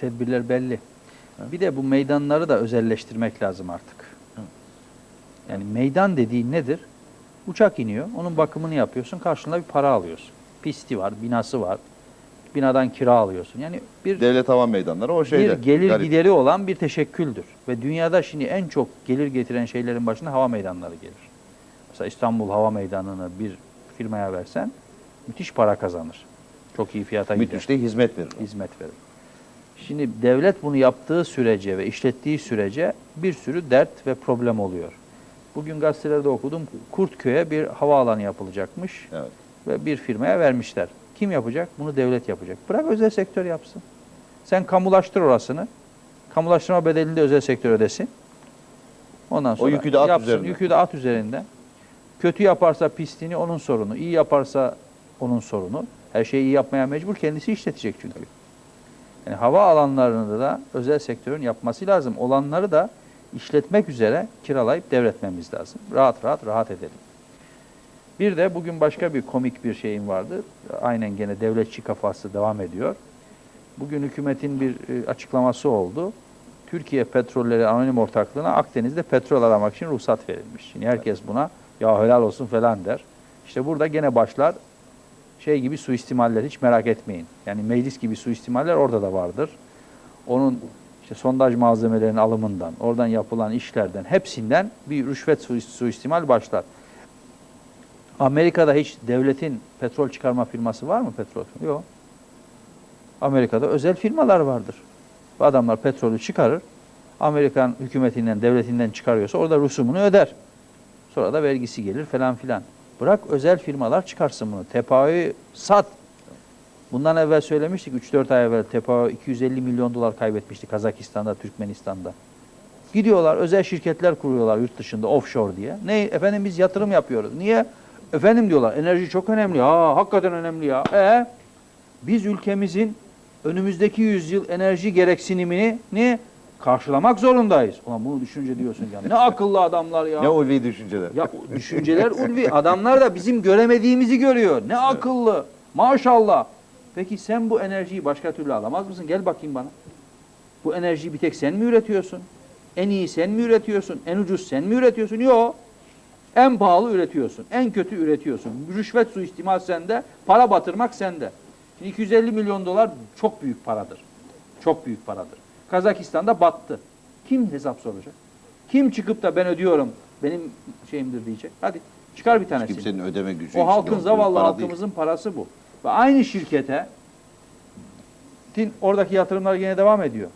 tedbirler belli. Bir de bu meydanları da özelleştirmek lazım artık. Yani meydan dediğin nedir? Uçak iniyor, onun bakımını yapıyorsun, karşılığında bir para alıyorsun. Pisti var, binası var. Binadan kira alıyorsun. Yani bir Devlet hava meydanları o şeyde. bir gelir garip. gideri olan bir teşekküldür. Ve dünyada şimdi en çok gelir getiren şeylerin başında hava meydanları gelir. Mesela İstanbul Hava Meydanı'nı bir firmaya versen müthiş para kazanır. Çok iyi fiyata gider. Müthiş de hizmet verir. Hizmet verir. Şimdi devlet bunu yaptığı sürece ve işlettiği sürece bir sürü dert ve problem oluyor. Bugün gazetelerde okudum Kurtköy'e bir havaalanı yapılacakmış Evet. ve bir firmaya vermişler. Kim yapacak? Bunu devlet yapacak. Bırak özel sektör yapsın. Sen kamulaştır orasını. Kamulaştırma bedelini de özel sektör ödesin. Ondan sonra yükü de at yapsın. üzerine. Yükü de at üzerinde. Kötü yaparsa pisliğini onun sorunu. iyi yaparsa onun sorunu. Her şeyi iyi yapmaya mecbur. Kendisi işletecek çünkü. Yani hava alanlarını da özel sektörün yapması lazım. Olanları da işletmek üzere kiralayıp devretmemiz lazım. Rahat rahat rahat edelim. Bir de bugün başka bir komik bir şeyim vardı. Aynen gene devletçi kafası devam ediyor. Bugün hükümetin bir e, açıklaması oldu. Türkiye Petrolleri Anonim Ortaklığı'na Akdeniz'de petrol aramak için ruhsat verilmiş. Şimdi herkes buna ya helal olsun falan der. İşte burada gene başlar şey gibi suistimaller hiç merak etmeyin. Yani meclis gibi suistimaller orada da vardır. Onun işte sondaj malzemelerinin alımından, oradan yapılan işlerden hepsinden bir rüşvet suis- suistimal başlar. Amerika'da hiç devletin petrol çıkarma firması var mı petrol? Yok. Amerika'da özel firmalar vardır. Bu adamlar petrolü çıkarır. Amerikan hükümetinden, devletinden çıkarıyorsa orada rusumunu öder. Sonra da vergisi gelir falan filan. Bırak özel firmalar çıkarsın bunu. TEPA'yı sat. Bundan evvel söylemiştik 3-4 ay evvel TEPA 250 milyon dolar kaybetmişti Kazakistan'da, Türkmenistan'da. Gidiyorlar özel şirketler kuruyorlar yurt dışında offshore diye. Ne efendim biz yatırım yapıyoruz. Niye? Efendim diyorlar enerji çok önemli. Ha hakikaten önemli ya. E biz ülkemizin önümüzdeki yüzyıl enerji gereksinimini ne karşılamak zorundayız. Ulan bunu düşünce diyorsun ya ne akıllı adamlar ya. Ne ulvi düşünceler. Ya düşünceler ulvi. Adamlar da bizim göremediğimizi görüyor. Ne akıllı. Maşallah. Peki sen bu enerjiyi başka türlü alamaz mısın? Gel bakayım bana. Bu enerjiyi bir tek sen mi üretiyorsun? En iyi sen mi üretiyorsun? En ucuz sen mi üretiyorsun? Yok. En pahalı üretiyorsun. En kötü üretiyorsun. Rüşvet suistimal sende. Para batırmak sende. Şimdi 250 milyon dolar çok büyük paradır. Çok büyük paradır. Kazakistan'da battı. Kim hesap soracak? Kim çıkıp da ben ödüyorum benim şeyimdir diyecek. Hadi çıkar bir tanesini. Kimsenin ödeme gücü O halkın zavallı para halkımızın parası bu. Ve aynı şirkete oradaki yatırımlar yine devam ediyor.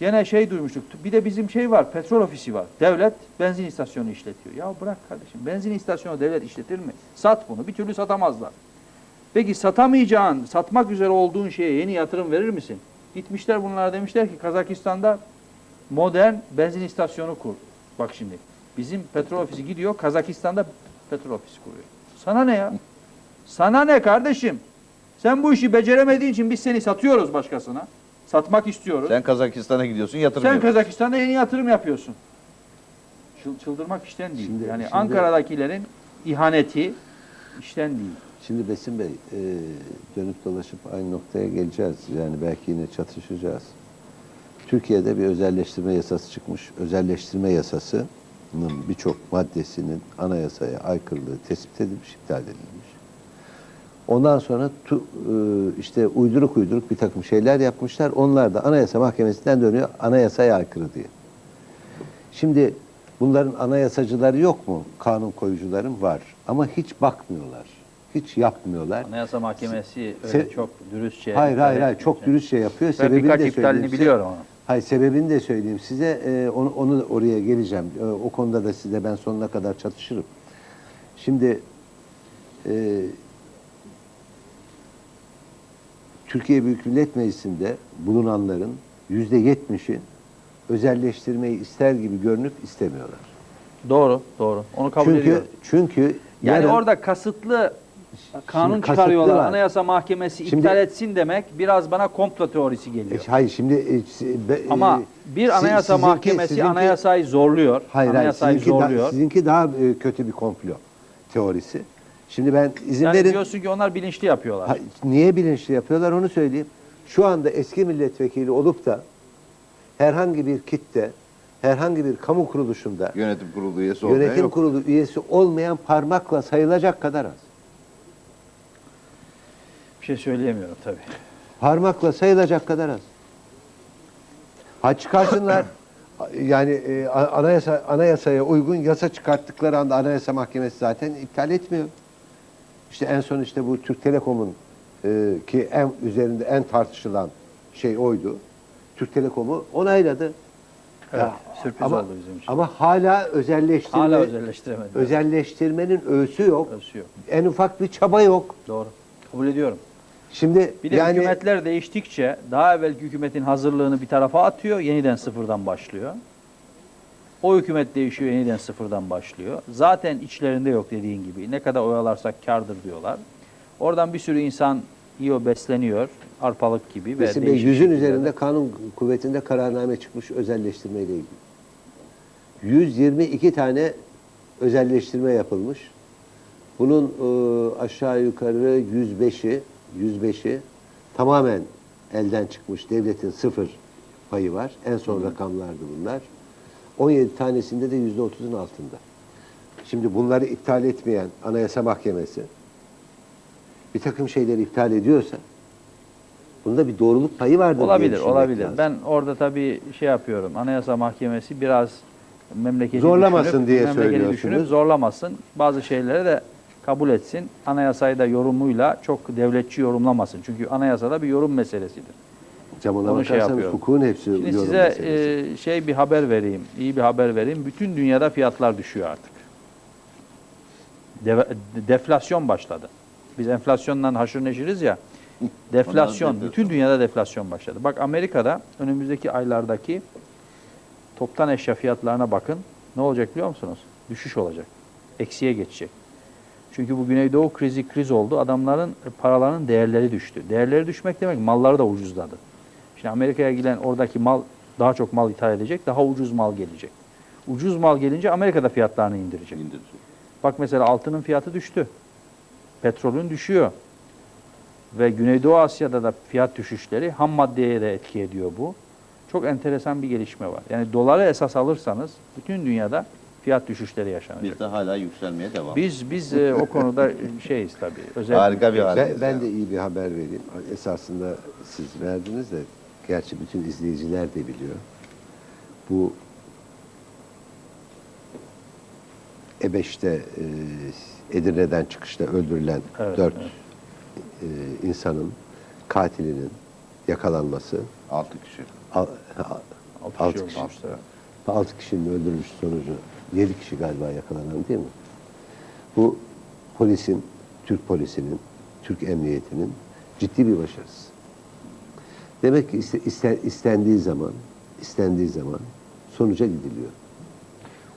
Gene şey duymuştuk. Bir de bizim şey var, petrol ofisi var. Devlet benzin istasyonu işletiyor. Ya bırak kardeşim, benzin istasyonu devlet işletir mi? Sat bunu. Bir türlü satamazlar. Peki satamayacağın, satmak üzere olduğun şeye yeni yatırım verir misin? Gitmişler bunlar demişler ki Kazakistan'da modern benzin istasyonu kur. Bak şimdi bizim petrol ofisi gidiyor Kazakistan'da petrol ofisi kuruyor. Sana ne ya? Sana ne kardeşim? Sen bu işi beceremediğin için biz seni satıyoruz başkasına. Satmak istiyoruz. Sen Kazakistan'a gidiyorsun yatırım Sen yapıyorsun. Kazakistan'da yeni yatırım yapıyorsun. Çıl- çıldırmak işten değil. Şimdi- yani şimdi- Ankara'dakilerin ihaneti işten değil. Şimdi Besim Bey, e, dönüp dolaşıp aynı noktaya geleceğiz. Yani belki yine çatışacağız. Türkiye'de bir özelleştirme yasası çıkmış. Özelleştirme yasasının birçok maddesinin anayasaya aykırılığı tespit edilmiş, iptal edilmiş. Ondan sonra tu, e, işte uyduruk uyduruk bir takım şeyler yapmışlar. Onlar da Anayasa Mahkemesi'nden dönüyor anayasaya aykırı diye. Şimdi bunların anayasacıları yok mu? Kanun koyucuların var. Ama hiç bakmıyorlar. Hiç yapmıyorlar. Anayasa Mahkemesi öyle Se- çok dürüstçe... Hayır hayır hayır çok dürüstçe yapıyor. Ben Sebebini birkaç de iptalini biliyorum ama. Hayır sebebini de söyleyeyim size. Ee, onu, onu oraya geleceğim. Ee, o konuda da size ben sonuna kadar çatışırım. Şimdi e, Türkiye Büyük Millet Meclisi'nde bulunanların yüzde yetmişi özelleştirmeyi ister gibi görünüp istemiyorlar. Doğru, doğru. Onu kabul çünkü ediyorum. çünkü Yani yarın- orada kasıtlı kanun Şimdi çıkarıyorlar. var. Anayasa Mahkemesi Şimdi- iptal etsin demek biraz bana komplo teorisi geliyor. E, hayır şimdi e, be- Ama e, bir si- Anayasa sizinki- Mahkemesi sizinki- anayasayı zorluyor. Hayır, hayır anayasayı sizinki, da- zorluyor. sizinki daha e, kötü bir komplo teorisi. Şimdi ben izin yani verin. diyorsun ki onlar bilinçli yapıyorlar. Ha, niye bilinçli yapıyorlar onu söyleyeyim. şu anda eski milletvekili olup da herhangi bir kitle, herhangi bir kamu kuruluşunda Yönetim kurulu üyesi olmayan yönetim yok. kurulu üyesi olmayan parmakla sayılacak kadar az. Bir şey söyleyemiyorum tabii. Parmakla sayılacak kadar az. Ha çıkarsınlar yani e, anayasa anayasaya uygun yasa çıkarttıkları anda anayasa mahkemesi zaten iptal etmiyor. İşte en son işte bu Türk Telekom'un e, ki en üzerinde en tartışılan şey oydu. Türk Telekom'u onayladı. Evet, Ya, sürpriz ama, oldu bizim için. Ama hala özelleştirme, Hala özelleştiremedi. özelleştirmenin öğüsü yok. Ölçüsü yok. En ufak bir çaba yok. Doğru. Kabul ediyorum. Şimdi Bir de yani hükümetler değiştikçe daha evvelki hükümetin hazırlığını bir tarafa atıyor, yeniden sıfırdan başlıyor. O hükümet değişiyor, yeniden sıfırdan başlıyor. Zaten içlerinde yok dediğin gibi. Ne kadar oyalarsak kardır diyorlar. Oradan bir sürü insan yiyor, besleniyor. Arpalık gibi. ve Bey yüzün üzerinde kanun kuvvetinde kararname çıkmış özelleştirme ile ilgili. 122 tane özelleştirme yapılmış. Bunun e, aşağı yukarı 105'i 105'i tamamen elden çıkmış. Devletin sıfır payı var. En son rakamlardı bunlar. 17 tanesinde de %30'un altında. Şimdi bunları iptal etmeyen Anayasa Mahkemesi bir takım şeyleri iptal ediyorsa bunda bir doğruluk payı vardır Olabilir, olabilir. lazım. Ben orada tabii şey yapıyorum. Anayasa Mahkemesi biraz memleketi Zorlamasın düşünüp, diye memleketi düşünüp zorlamasın. Bazı şeyleri de kabul etsin. Anayasayı da yorumuyla çok devletçi yorumlamasın. Çünkü anayasada bir yorum meselesidir. Hocam ona Onu şey bakarsanız hukukun hepsi Şimdi yorum size meselesi. e, şey bir haber vereyim, iyi bir haber vereyim. Bütün dünyada fiyatlar düşüyor artık. Deve- deflasyon başladı. Biz enflasyondan haşır neşiriz ya. Deflasyon, bütün dünyada deflasyon başladı. Bak Amerika'da önümüzdeki aylardaki toptan eşya fiyatlarına bakın. Ne olacak biliyor musunuz? Düşüş olacak. Eksiye geçecek. Çünkü bu Güneydoğu krizi kriz oldu. Adamların paralarının değerleri düştü. Değerleri düşmek demek malları da ucuzladı. Şimdi Amerika'ya giden oradaki mal daha çok mal ithal edecek, daha ucuz mal gelecek. Ucuz mal gelince Amerika'da fiyatlarını indirecek. İndirecek. Bak mesela altının fiyatı düştü. Petrolün düşüyor. Ve Güneydoğu Asya'da da fiyat düşüşleri ham maddeye de etki ediyor bu. Çok enteresan bir gelişme var. Yani doları esas alırsanız bütün dünyada fiyat düşüşleri yaşanacak. Biz de hala yükselmeye devam. Biz biz e, o konuda şeyiz tabii. Özel Harika bir Ben, haldeyiz ben yani. de iyi bir haber vereyim. Esasında siz verdiniz de gerçi bütün izleyiciler de biliyor. Bu Ebeş'te e, Edirne'den çıkışta öldürülen Evet, dört evet. e, insanın katilinin yakalanması 6 kişi. al- Altı Altı kişi olmuşlar. 6 kişinin öldürülmüş sonucu 7 kişi galiba yakalanan değil mi? Bu polisin, Türk polisinin, Türk emniyetinin ciddi bir başarısı. Demek ki iste- iste- istendiği zaman, istendiği zaman sonuca gidiliyor.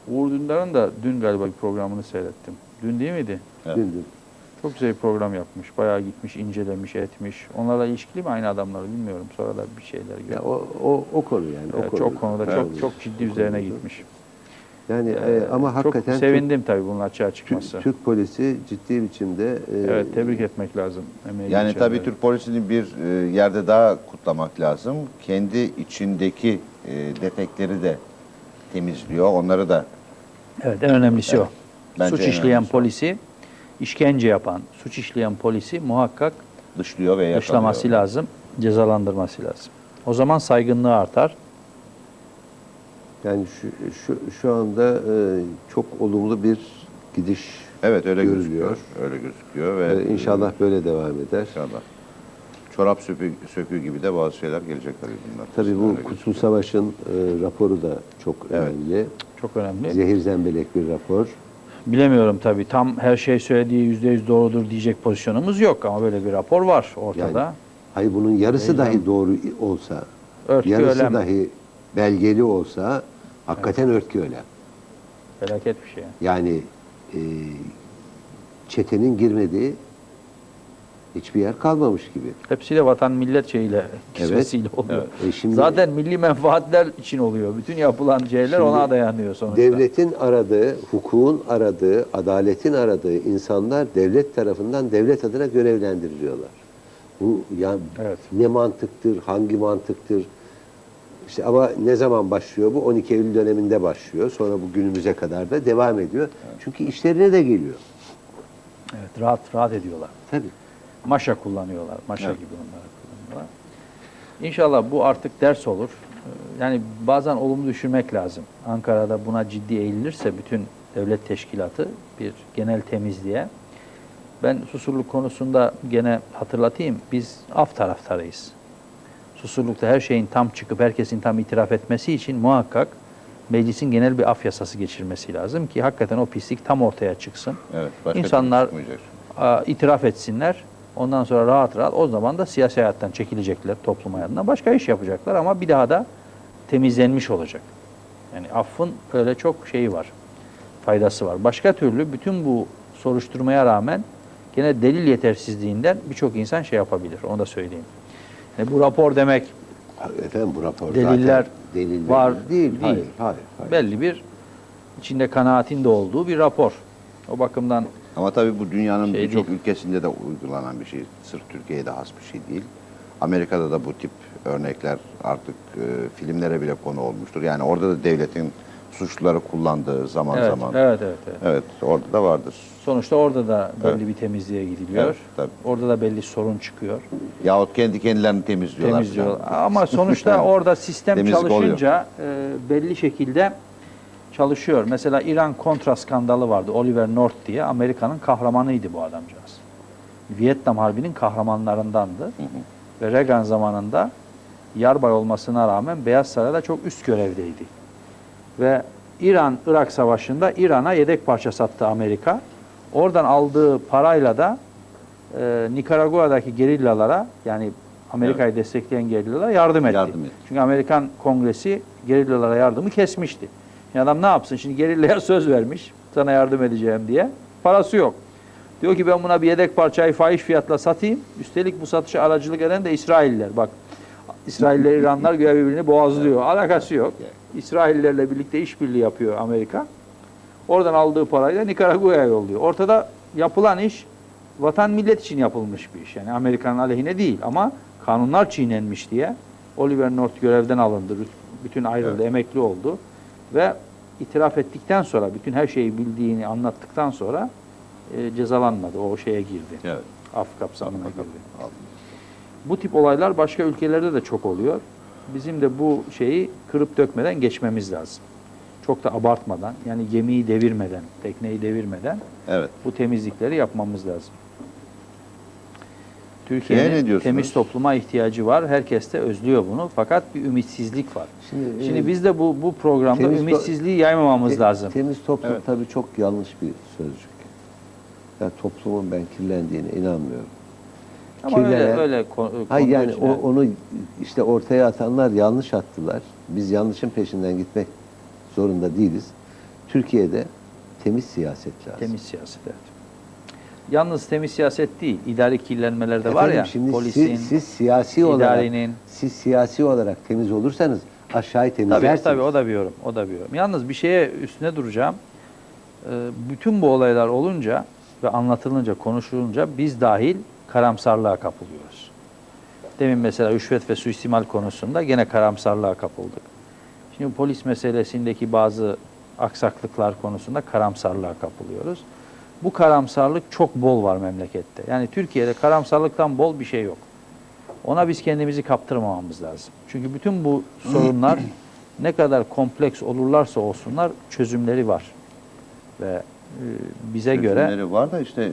Uğur Dündar'ın da dün galiba bir programını seyrettim. Dün değil miydi? Evet. Dün dün. Çok güzel bir program yapmış. Bayağı gitmiş, incelemiş, etmiş. Onlarla ilişkili mi aynı adamları bilmiyorum. Sonra da bir şeyler Ya o, o, o konu yani. Evet, o konu. çok konuda Evet. çok çok ciddi O üzerine konuda. gitmiş. Yani Ee, e, ama çok hakikaten Türk- sevindim tabii bunun açığa çıkması. Türk, Türk polisi ciddi biçimde e, evet, tebrik etmek lazım. emeği Yani geçenleri. tabii Türk polisini bir e, yerde daha kutlamak lazım. Kendi içindeki e, defekleri de temizliyor. Onları da Evet, en önemlisi Evet, o. bence Suç en işleyen polisi, işkence yapan, suç işleyen polisi muhakkak dışlıyor ve yakalıyor. dışlaması lazım, cezalandırması lazım. O zaman saygınlığı artar. Yani şu, şu, şu anda e, çok olumlu bir gidiş Evet öyle görülüyor. gözüküyor. Öyle gözüküyor ve Ee, inşallah böyle devam eder. inşallah. Çorap sökü, söküğü gibi de bazı şeyler gelecek tabii bunlar. Tabii bu. Kutsul Savaş'ın e, raporu da çok Evet. önemli. Çok önemli. Zehir zembelek bir rapor. Bilemiyorum tabii. Tam her şey söylediği yüzde yüz doğrudur diyecek pozisyonumuz yok ama böyle bir rapor var ortada. Yani, hayır bunun yarısı Zehir dahi doğru olsa, Örtü yarısı ölem. dahi belgeli olsa hakikaten örtü ölem. Felaket bir şey. Yani e, çetenin girmediği hiçbir yer kalmamış gibi. Hepsiyle vatan millet şeyiyle, kisvesiyle oluyor. E şimdi- Zaten milli menfaatler için oluyor. Bütün yapılan şeyler ona dayanıyor sonuçta. Devletin aradığı, hukukun aradığı, adaletin aradığı insanlar devlet tarafından devlet adına görevlendiriliyorlar. Bu ya Evet. ne mantıktır, hangi mantıktır? İşte ama ne zaman başlıyor bu? 12 Eylül döneminde başlıyor. Sonra bu günümüze kadar da devam ediyor. Çünkü işlerine de geliyor. Evet, rahat rahat ediyorlar. Tabii. Maşa kullanıyorlar. Maşa Evet. gibi onları kullanıyorlar. İnşallah bu artık ders olur. Ee, Yani bazen olumlu düşünmek lazım. Ankara'da buna ciddi eğilirse bütün devlet teşkilatı bir genel temizliğe. Ben susurluk konusunda gene hatırlatayım. Biz af taraftarıyız. Susurlukta her şeyin tam çıkıp herkesin tam itiraf etmesi için muhakkak meclisin genel bir af yasası geçirmesi lazım ki hakikaten o pislik tam ortaya çıksın. Evet, başka İnsanlar a, itiraf etsinler. Ondan sonra rahat rahat o zaman da siyasi hayattan çekilecekler toplum hayatından. Başka iş yapacaklar ama bir daha da temizlenmiş olacak. Yani affın öyle çok şeyi var. Faydası var. Başka türlü bütün bu soruşturmaya rağmen gene delil yetersizliğinden birçok insan şey yapabilir. Onu da söyleyeyim. Yani bu rapor demek Efendim bu rapor Deliller zaten deliller var, değil. değil. Hayır, hayır, hayır. belli bir içinde kanaatin de olduğu bir rapor. O bakımdan Ama tabii bu dünyanın Şey birçok ülkesinde de uygulanan bir şey. Sırf Türkiye'de has bir şey değil. Amerika'da da bu tip örnekler artık e, filmlere bile konu olmuştur. Yani orada da devletin suçluları kullandığı zaman evet, zaman. evet, evet, evet. Evet, orada da vardır. Sonuçta orada da belli Evet. bir temizliğe gidiliyor. Evet, tabii. Orada da belli sorun çıkıyor. Yahut kendi kendilerini temizliyorlar. Temizliyor. falan. Ama sonuçta orada sistem Temizlik çalışınca e, belli şekilde çalışıyor. Mesela İran kontra skandalı vardı. Oliver North diye. Amerika'nın kahramanıydı bu adamcağız. Vietnam Harbi'nin kahramanlarındandı. Ve Reagan zamanında yarbay olmasına rağmen Beyaz Saray'da çok üst görevdeydi. Ve İran-Irak Savaşı'nda İran'a yedek parça sattı Amerika. Oradan aldığı parayla da e, Nikaragua'daki gerillalara yani Amerika'yı destekleyen gerillalara yardım etti. Yardım etti. Çünkü Amerikan Kongresi gerillalara yardımı kesmişti. Şimdi adam ne yapsın? Şimdi gerillaya söz vermiş sana yardım edeceğim diye. Parası yok. Diyor ki ben buna bir yedek parçayı fahiş fiyatla satayım. Üstelik bu satışa aracılık eden de İsrailler. Bak İsrailler, İranlar güya birbirini boğazlıyor. Alakası yok. İsraillerle birlikte işbirliği yapıyor Amerika. Oradan aldığı parayı da Nikaragua'ya yolluyor. Ortada yapılan iş vatan millet için yapılmış bir iş. Yani Amerika'nın aleyhine değil ama kanunlar çiğnenmiş diye Oliver North görevden alındı. Bütün ayrıldı, Evet. emekli oldu. Ve itiraf ettikten sonra, bütün her şeyi bildiğini anlattıktan sonra e, cezalanmadı. O şeye girdi. Evet. Af kapsamına girdi. Bu tip olaylar başka ülkelerde de çok oluyor. Bizim de bu şeyi kırıp dökmeden geçmemiz lazım. Çok da abartmadan, yani gemiyi devirmeden, tekneyi devirmeden Evet. bu temizlikleri yapmamız lazım. Türkiye'nin temiz topluma ihtiyacı var. Herkes de özlüyor bunu. Fakat bir ümitsizlik var. Şimdi, Şimdi e, biz de bu bu programda ümitsizliği yaymamamız Te- lazım. Temiz toplum Evet. tabii çok yanlış bir sözcük. Yani toplumun ben kirlendiğine inanmıyorum. Ama öyle kirlenen- öyle ko- Hayır konu yani o, onu işte ortaya atanlar yanlış attılar. Biz yanlışın peşinden gitmek zorunda değiliz. Türkiye'de temiz siyaset lazım. temiz siyaset. Evet. Yalnız temiz siyaset değil, idari kirlenmeler de var ya. şimdi polisin, siz, siz siyasi olarak idarenin- siz siyasi olarak temiz olursanız aşağıyı Tabii temizlersiniz. tabii o da bir yorum. O da bir yorum. Yalnız bir şeye üstüne duracağım. Ee, bütün bu olaylar olunca ve anlatılınca, konuşulunca biz dahil karamsarlığa kapılıyoruz. Demin mesela rüşvet ve suistimal konusunda gene karamsarlığa kapıldık. Şimdi polis meselesindeki bazı aksaklıklar konusunda karamsarlığa kapılıyoruz. Bu karamsarlık çok bol var memlekette. Yani Türkiye'de karamsarlıktan bol bir şey yok. Ona biz kendimizi kaptırmamamız lazım. Çünkü bütün bu sorunlar ne kadar kompleks olurlarsa olsunlar çözümleri var. Ve e, bize göre Çözümleri var da işte e,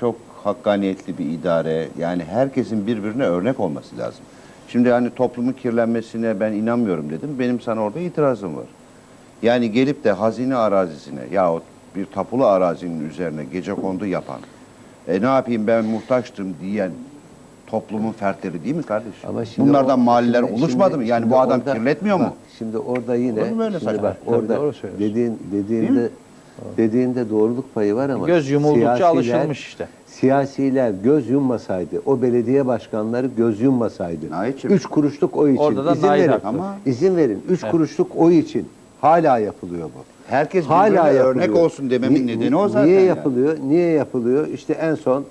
çok hakkaniyetli bir idare yani herkesin birbirine örnek olması lazım. Şimdi hani toplumun kirlenmesine ben inanmıyorum dedim. Benim sana orada itirazım var. Yani gelip de hazine arazisine yahut bir tapulu arazinin üzerine gece kondu yapan e ne yapayım ben muhtaçtım diyen toplumun fertleri değil mi kardeşim? Ama şimdi Bunlardan o- mahalleler şimdi- oluşmadı şimdi- mı? Yani bu adam orada- kirletmiyor mu? bak, Şimdi orada yine mu şimdi bak orada dediğin dediğinde dediğinde doğruluk payı var ama göz yumuldukça siyasiler- alışılmış işte. Siyasiler göz yummasaydı, o belediye başkanları göz yummasaydı, Nait'cim. üç kuruşluk oy için Orada da izin verin. Ama- izin verin. Üç Evet. kuruşluk oy için hala yapılıyor bu. Herkes Hala yapılıyor. örnek olsun dememin Ni- nedeni o zaten. Niye yani. yapılıyor? Niye yapılıyor? İşte en son